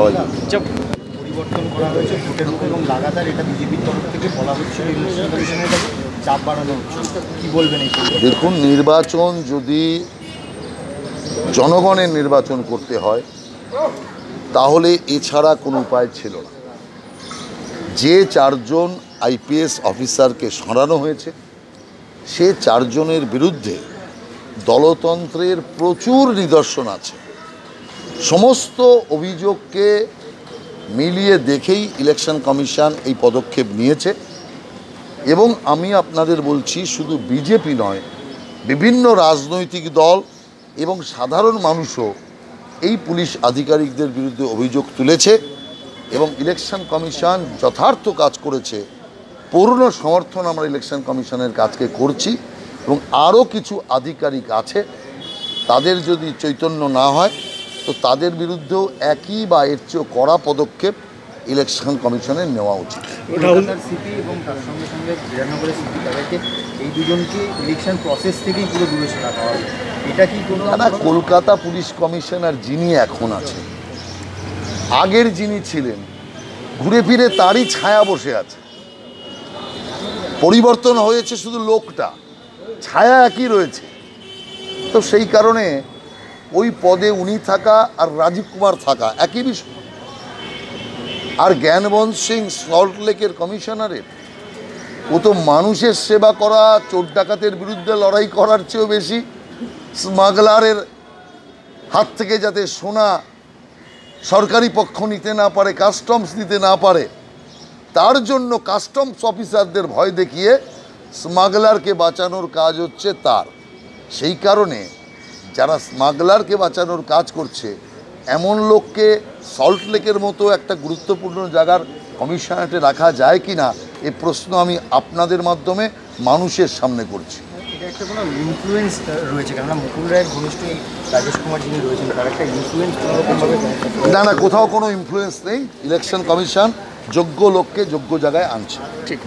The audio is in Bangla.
সবাই। পরিবর্তন করা হয়েছে ভোটের মুখে এবং লাগাতার এটা বিজেপির তরফ থেকে বলা হচ্ছিল ইলেকশন কমিশনের কাছে চাপ বাড়ানো হচ্ছে। কি বলবেন এই দেখুন নির্বাচন যদি জনগণের নির্বাচন করতে হয় তাহলে এছাড়া কোনো উপায় ছিল না। যে চারজন আইপিএস অফিসারকে সরানো হয়েছে সে চারজনের বিরুদ্ধে দলতন্ত্রের প্রচুর নিদর্শন আছে। সমস্ত অভিযোগকে মিলিয়ে দেখেই ইলেকশন কমিশন এই পদক্ষেপ নিয়েছে। এবং আমি আপনাদের বলছি, শুধু বিজেপি নয়, বিভিন্ন রাজনৈতিক দল এবং সাধারণ মানুষও এই পুলিশ আধিকারিকদের বিরুদ্ধে অভিযোগ তুলেছে এবং ইলেকশন কমিশন যথার্থ কাজ করেছে। পূর্ণ সমর্থন আমরা ইলেকশন কমিশনের কাজকে করছি এবং আরও কিছু আধিকারিক আছে, তাদের যদি চৈতন্য না হয় তো তাদের বিরুদ্ধেও একই বা এর চেয়েও কড়া পদক্ষেপ ইলেকশন কমিশনের নেওয়া উচিত। সিপি এবং তার সঙ্গে সঙ্গে বিরানগরের সিপি তাদেরকে এই দুজনকে ইলেকশন প্রসেস থেকেই পুরো দূরে সরাতে হবে। এটা কি কোনো না কলকাতা পুলিশ কমিশনার যিনি এখন আছেন আগের যিনি ছিলেন ঘুরে ফিরে তারই ছায়া বসে আছে। পরিবর্তন হয়েছে শুধু লোকটা ছায়া একই রয়েছে। তো সেই কারণে ওই পদে উনি থাকা আর রাজীব কুমার থাকা, একই বিষয়। আর জ্ঞানবন্ত সিং সল্টলেকের কমিশনারের, ও তো মানুষের সেবা করা, চোর ডাকাতের বিরুদ্ধে লড়াই করার চেয়েও বেশি, স্মাগলারের হাত থেকে যাতে সোনা সরকারি পক্ষ নিতে না পারে, কাস্টমস নিতে না পারে, তার জন্য কাস্টমস অফিসারদের ভয় দেখিয়ে স্মাগলারকে বাঁচানোর কাজ হচ্ছে তার। সেই কারণে যারা স্মাগলারকে বাঁচানোর কাজ করছে এমন লোককে সল্ট লেকের মতো একটা গুরুত্বপূর্ণ জায়গার কমিশনারেটে রাখা যায় কি না এ প্রশ্ন আমি আপনাদের মাধ্যমে মানুষের সামনে করছি। এটা একটা কোনো ইনফ্লুয়েন্স রয়েছে কেননা মুকুল রায়ের ঘনিষ্ঠ রাজেশ কুমার যিনি রয়েছেন তার একটা ইনফ্লুয়েন্স কোনোরকমভাবে না না কোথাও কোনো ইনফ্লুয়েন্স নেই। ইলেকশন কমিশন যোগ্য লোককে যোগ্য জায়গায় আনছে। ঠিক।